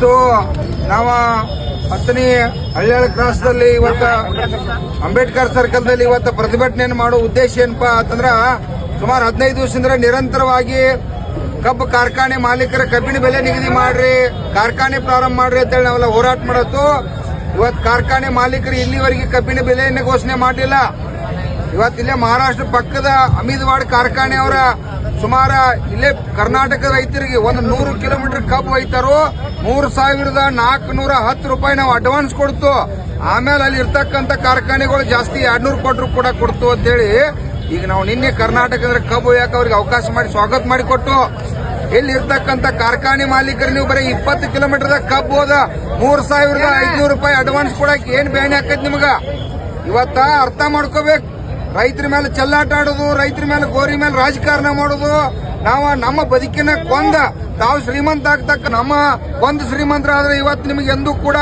ಇವತ್ತು ನಾವ ಹತ್ತನೇ ಹಳ್ಳಿಯಾಳ ಕ್ರಾಸ್ದಲ್ಲಿ ಇವತ್ತ ಅಂಬೇಡ್ಕರ್ ಸರ್ಕಲ್ದಲ್ಲಿ ಇವತ್ತು ಪ್ರತಿಭಟನೆಯನ್ನು ಮಾಡೋ ಉದ್ದೇಶ ಏನಪ್ಪಾ ಅಂತಂದ್ರ ಸುಮಾರು ಹದಿನೈದು ದಿವಸದಿಂದ ನಿರಂತರವಾಗಿ ಕಬ್ಬು ಕಾರ್ಖಾನೆ ಮಾಲೀಕರ ಕಬ್ಬಿನ ಬೆಲೆ ನಿಗದಿ ಮಾಡ್ರಿ, ಕಾರ್ಖಾನೆ ಪ್ರಾರಂಭ ಮಾಡ್ರಿ ಅಂತೇಳಿ ನಾವೆಲ್ಲ ಹೋರಾಟ ಮಾಡತ್ತು. ಇವತ್ತು ಕಾರ್ಖಾನೆ ಮಾಲೀಕರು ಇಲ್ಲಿವರೆಗೆ ಕಬ್ಬಿನ ಬೆಲೆಯನ್ನು ಘೋಷಣೆ ಮಾಡಲಿಲ್ಲ. ಇವತ್ತಿಲ್ಲೇ ಮಹಾರಾಷ್ಟ್ರ ಪಕ್ಕದ ಅಮೀದ್ವಾಡ್ ಕಾರ್ಖಾನೆ ಅವರ ಸುಮಾರ ಇಲ್ಲೇ ಕರ್ನಾಟಕ ರೈತರಿಗೆ ಒಂದು ನೂರು ಕಿಲೋಮೀಟರ್ ಕಬ್ಬು ಒಯ್ತಾರೋ ಮೂರು ಸಾವಿರದ ನಾಲ್ಕುನೂರ ಹತ್ತು ರೂಪಾಯಿ ನಾವು ಅಡ್ವಾನ್ಸ್ ಕೊಡ್ತು. ಆಮೇಲೆ ಅಲ್ಲಿ ಇರ್ತಕ್ಕಂಥ ಕಾರ್ಖಾನೆಗಳು ಜಾಸ್ತಿ ಎರಡ್ನೂರು ಕೊಟ್ಟರು ಕೂಡ ಕೊಡ್ತು ಅಂತೇಳಿ ಈಗ ನಾವು ನಿನ್ನೆ ಕರ್ನಾಟಕದ ಕಬ್ಬು ಯಾಕೆ ಅವ್ರಿಗೆ ಅವಕಾಶ ಮಾಡಿ ಸ್ವಾಗತ ಮಾಡಿ ಕೊಟ್ಟು. ಇಲ್ಲಿ ಇರ್ತಕ್ಕಂಥ ಕಾರ್ಖಾನೆ ಮಾಲೀಕರು ನೀವು ಬರೀ ಇಪ್ಪತ್ತು ಕಿಲೋಮೀಟರ್ ಕಬ್ಬು ಹೋದ ಮೂರ್ ಸಾವಿರದ ಐದ್ನೂರು ರೂಪಾಯಿ ಅಡ್ವಾನ್ಸ್ ಕೊಡಕ್ಕೆ ಏನ್ ಬೇಣೆ ಆಕೈತಿ ನಿಮ್ಗ? ಇವತ್ತ ಅರ್ಥ ಮಾಡ್ಕೋಬೇಕು. ರೈತರ ಮೇಲೆ ಚೆಲ್ಲಾಟ ಆಡೋದು, ರೈತರ ಮೇಲೆ ಗೋರಿ ಮೇಲೆ ರಾಜಕಾರಣ ಮಾಡೋದು, ನಾವು ನಮ್ಮ ಬದುಕಿನ ಕೊಂದ, ತಾವು ಶ್ರೀಮಂತ ಆಗ್ತಕ್ಕ ನಮ್ಮ ಕೊಂದ ಶ್ರೀಮಂತರಾದ್ರೆ ಇವತ್ತು ನಿಮಗೆ ಎಂದೂ ಕೂಡ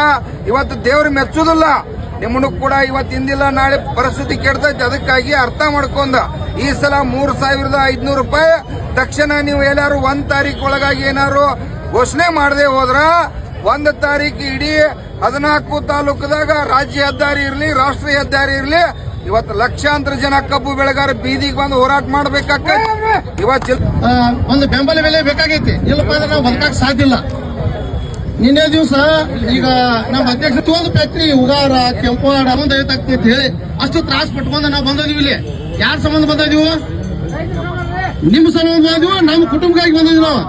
ಇವತ್ತು ದೇವ್ರು ಮೆಚ್ಚುದಿಲ್ಲ. ನಿಮ್ಮನ್ನು ಕೂಡ ಇವತ್ತು ಹಿಂದಿಲ್ಲ ನಾಳೆ ಪರಿಸ್ಥಿತಿ ಕೆಡ್ತೈತೆ ಅದಕ್ಕಾಗಿ ಅರ್ಥ ಮಾಡ್ಕೊಂಡ ಈ ಸಲ ಮೂರ್ ಸಾವಿರದ ಐದ್ನೂರು ರೂಪಾಯಿ, ತಕ್ಷಣ ನೀವು ಎಲ್ಲಾರು ಒಂದ್ ತಾರೀಕು ಒಳಗಾಗಿ ಏನಾರು ಘೋಷಣೆ ಮಾಡದೆ ಹೋದ್ರ, ಒಂದ್ ತಾರೀಕು ಇಡೀ ಹದಿನಾಲ್ಕು ತಾಲೂಕದಾಗ ರಾಜ್ಯ ಹೆದ್ದಾರಿ ಇರ್ಲಿ, ರಾಷ್ಟ್ರೀಯ ಹೆದ್ದಾರಿ ಇರ್ಲಿ ಇವತ್ತು ಲಕ್ಷಾಂತರ ಜನ ಕಬ್ಬು ಬೆಳೆಗಾರ ಬೀದಿಗೆ ಬಂದು ಹೋರಾಟ ಮಾಡ್ಬೇಕಾಗ್ತೈತಿ ಇವತ್ತು ಒಂದು ಬೆಂಬಲ ಬೆಲೆ ಬೇಕಾಗೈತಿ. ಇಲ್ಲಪ್ಪ ಅಂದ್ರೆ ನಾವು ಬದುಕಕ್ ಸಾಧ್ಯ ಇಲ್ಲ. ನಿನ್ನೆ ದಿವಸ ಈಗ ನಮ್ಮ ಅಧ್ಯಕ್ಷ ಒಂದು ಫ್ಯಾಕ್ಟ್ರಿ ಉಗಾರ ಕೆಂಪುವಾಡ ಒಂದು ಐತಾಗ್ತೈತಿ ಹೇಳಿ ಅಷ್ಟು ತ್ರಾಸ ಪಟ್ಕೊಂಡು ನಾವು ಬಂದಿದೀವಿ ಇಲ್ಲಿ. ಯಾರ ಸಂಬಂಧ ಬಂದಿದೀವಿ? ನಿಮ್ಮ ಸಂಬಂಧ ಬಂದಿವ ನಮ್ಮ ಕುಟುಂಬಕ್ಕಾಗಿ ಬಂದಿದ್ವಿ? ನಾವು